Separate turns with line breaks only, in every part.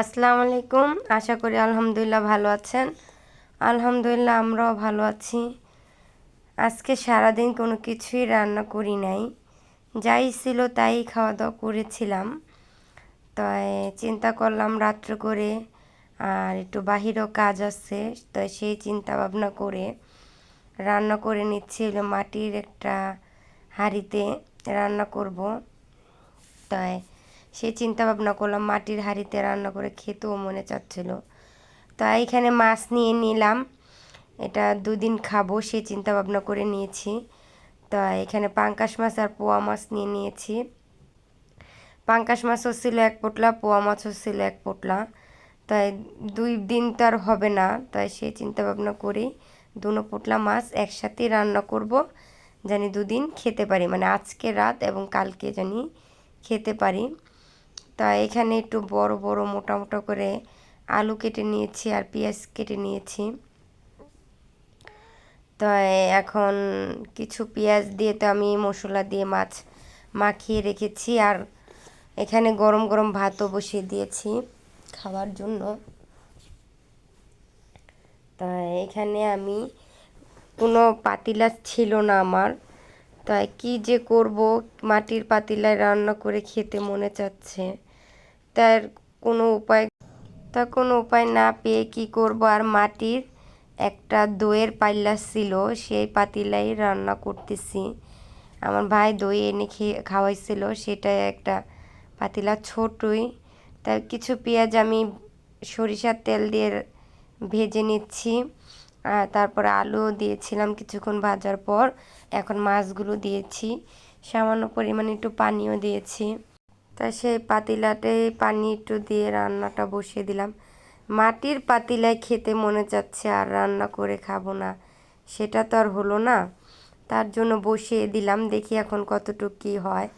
আসসালামু আলাইকুম। আশা করি আলহামদুলিল্লাহ ভালো আছেন। আলহামদুলিল্লাহ আমরাও ভালো আছি। আজকে সারাদিন কোনো কিছুই রান্না করি নাই। যাই ছিল তাই খাওয়া দাওয়া করেছিলাম। তাই চিন্তা করলাম রাত্র করে আর একটু বাহিরেও কাজ আছে তো সেই চিন্তা ভাবনা করে রান্না করে নিচ্ছি হলো মাটির একটা হাঁড়িতে রান্না করব। তাই সেই চিন্তা ভাবনা করলাম মাটির হাঁড়িতে রান্না করে খেতেও মনে চাচ্ছিল। তো এইখানে মাছ নিয়ে নিলাম, এটা দুদিন খাব সেই চিন্তা ভাবনা করে নিয়েছি। তো এখানে পাঙ্কাশ মাছ আর পোয়া মাছ নিয়ে নিয়েছি। পাঙ্কাশ মাছও ছিল এক পোটলা, পোয়া মাছও ছিল এক পোটলা। তাই দুই দিন তো আর হবে না, তাই সেই চিন্তা ভাবনা করেই দুনো পোটলা মাছ একসাথেই রান্না করব, জানি দুদিন খেতে পারি মানে আজকে রাত এবং কালকে জানি খেতে পারি। তা এখানে একটু বড় বড়, মোটা মোটা করে আলু কেটে নিয়েছি আর পেঁয়াজ কেটে নিয়েছি। তো এখন কিছু পেঁয়াজ দিয়ে তো আমি মশলা দিয়ে মাছ মাখিয়ে রেখেছি আর এখানে গরম গরম ভাতও বসিয়ে দিয়েছি খাওয়ার জন্য। তা এখানে আমি কোনো পাতিলা ছিল না আমার। তাই কি যে করব, মাটির পাতিলায় রান্না করে খেতে মনে চাচ্ছে। তার কোনো উপায়, তার কোনো উপায় না পেয়ে কি করব? আর মাটির একটা দইয়ের পাল্লা ছিল, সেই পাতিলাই রান্না করতেছি। আমার ভাই দই এনে খেয়ে, খাওয়াইছিল, সেটা একটা পাতিলা ছোটই। তার কিছু পেঁয়াজ আমি সরিষার তেল দিয়ে ভেজে নিচ্ছি। তারপরে আলু দিয়েছিলাম কিছুক্ষণ ভাজার পর। এখন মাছগুলো দিয়েছি। সামান্য পরিমাণে একটু পানিও দিয়েছি। তাই সেই পাতিলাতে পানি একটু দিয়ে রান্নাটা বসিয়ে দিলাম। মাটির পাতিলায় খেতে মনে চাচ্ছে আর রান্না করে খাব না। সেটা তো আর হলো না। তার জন্য বসিয়ে দিলাম, দেখি এখন কতটুকু কী হয়।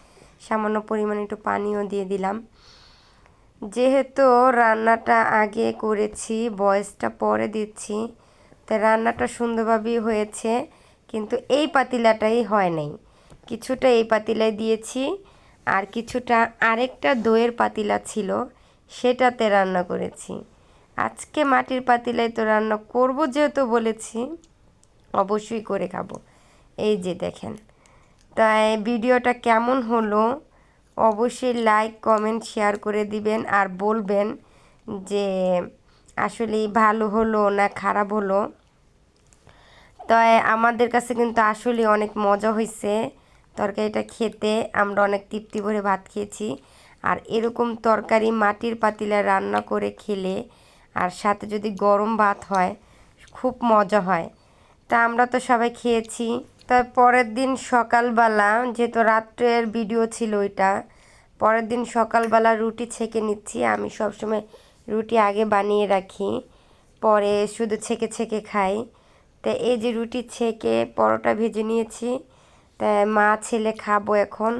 সামান্য পরিমাণে একটু পানিও দিয়ে দিলাম। যেহেতু রান্নাটা আগে করেছি, বয়সটা পরে দিচ্ছি, তাই রান্নাটা সুন্দরভাবেই হয়েছে, কিন্তু এই পাতিলাটাই হয় নাই। কিছুটা এই পাতিলায় দিয়েছি আর কিছুটা আরেকটা দইয়ের পাতিলা ছিল, সেটাতে রান্না করেছি। আজকে মাটির পাতিলায় তো রান্না করব যেহেতু বলেছি, অবশ্যই করে খাব। এই যে দেখেন, তাই ভিডিওটা কেমন হলো অবশ্যই লাইক, কমেন্ট, শেয়ার করে দিবেন আর বলবেন যে আসলে ভালো হলো না খারাপ হলো। তাই আমাদের কাছে কিন্তু আসলে অনেক মজা হয়েছে তরকারিটা খেতে আমরা অনেক তৃপ্তি ভরে ভাত খেয়েছি। আর এরকম তরকারি মাটির পাতিলে রান্না করে খেলে আর সাথে যদি গরম ভাত হয়, খুব মজা হয়। তা আমরা তো সবাই খেয়েছি। তার পরের দিন সকালবেলা, যেহেতু রাত্রের ভিডিও ছিল ওইটা, পরের দিন সকালবেলা রুটি ছেঁকে নিচ্ছি। আমি সবসময় রুটি আগে বানিয়ে রাখি, পরে শুধু ছেঁকে ছেঁকে খাই। তা এই যে রুটি ছেঁকে পরোটা ভেজে নিয়েছি তা মা ছেলে খাব এখন।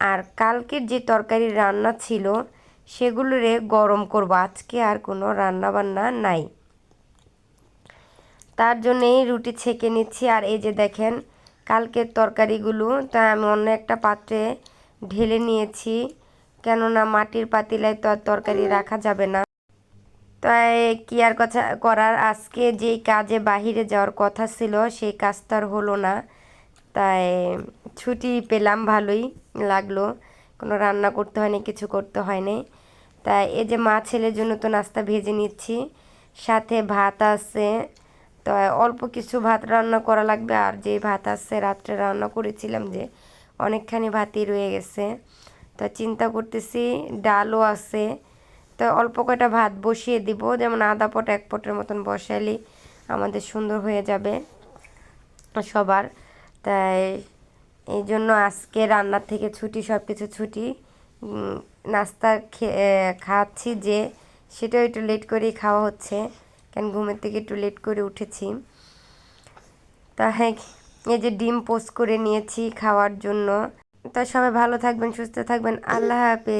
আর কালকের যে তরকারি রান্না ছিল, সেগুলোরে গরম করব। আজকে আর কোনো রান্না বান্না নাই। তার জন্যেই রুটি ছেঁকে নিচ্ছি। আর এই যে দেখেন, কালকের তরকারিগুলো, তা আমি অন্য একটা পাত্রে ঢেলে নিয়েছি। কেননা মাটির পাতিলায় তো আর তরকারি রাখা যাবে না। তাই কি আর কথা করার? আজকে যেই কাজে বাহিরে যাওয়ার কথা ছিল, সেই কাজটা আর হলো না। তাই ছুটি পেলাম ভালোই লাগল। কোনো রান্না করতে হয়নি, কিছু করতে হয়নি। তাই এই যে মা ছেলের জন্য তো নাস্তা ভেজে নিচ্ছি, সাথে ভাত আছে। তো অল্প কিছু ভাত রান্না করা লাগবে, আর যে ভাত আছে রাত্রে রান্না করেছিলাম যে অনেকখানি ভাতই রয়ে গেছে। তো চিন্তা করতেছি ডালও আছে। তো অল্প কয়টা ভাত বসিয়ে দিব, যেমন আধা পট এক পটের মতন বসাইলে আমাদের সুন্দর হয়ে যাবে সবার। তাই এই জন্য আজকে রান্নার থেকে ছুটি সব কিছু ছুটি নাস্তা খাচ্ছি যে, সেটাও একটু লেট করেই খাওয়া হচ্ছে। কেন ঘুমের থেকে একটু লেট করে উঠেছি। তা হ্যাঁ এই যে ডিম পোস্ট করে নিয়েছি খাওয়ার জন্য। তা সবাই ভালো থাকবেন, সুস্থ থাকবেন। আল্লাহ হাফেজ।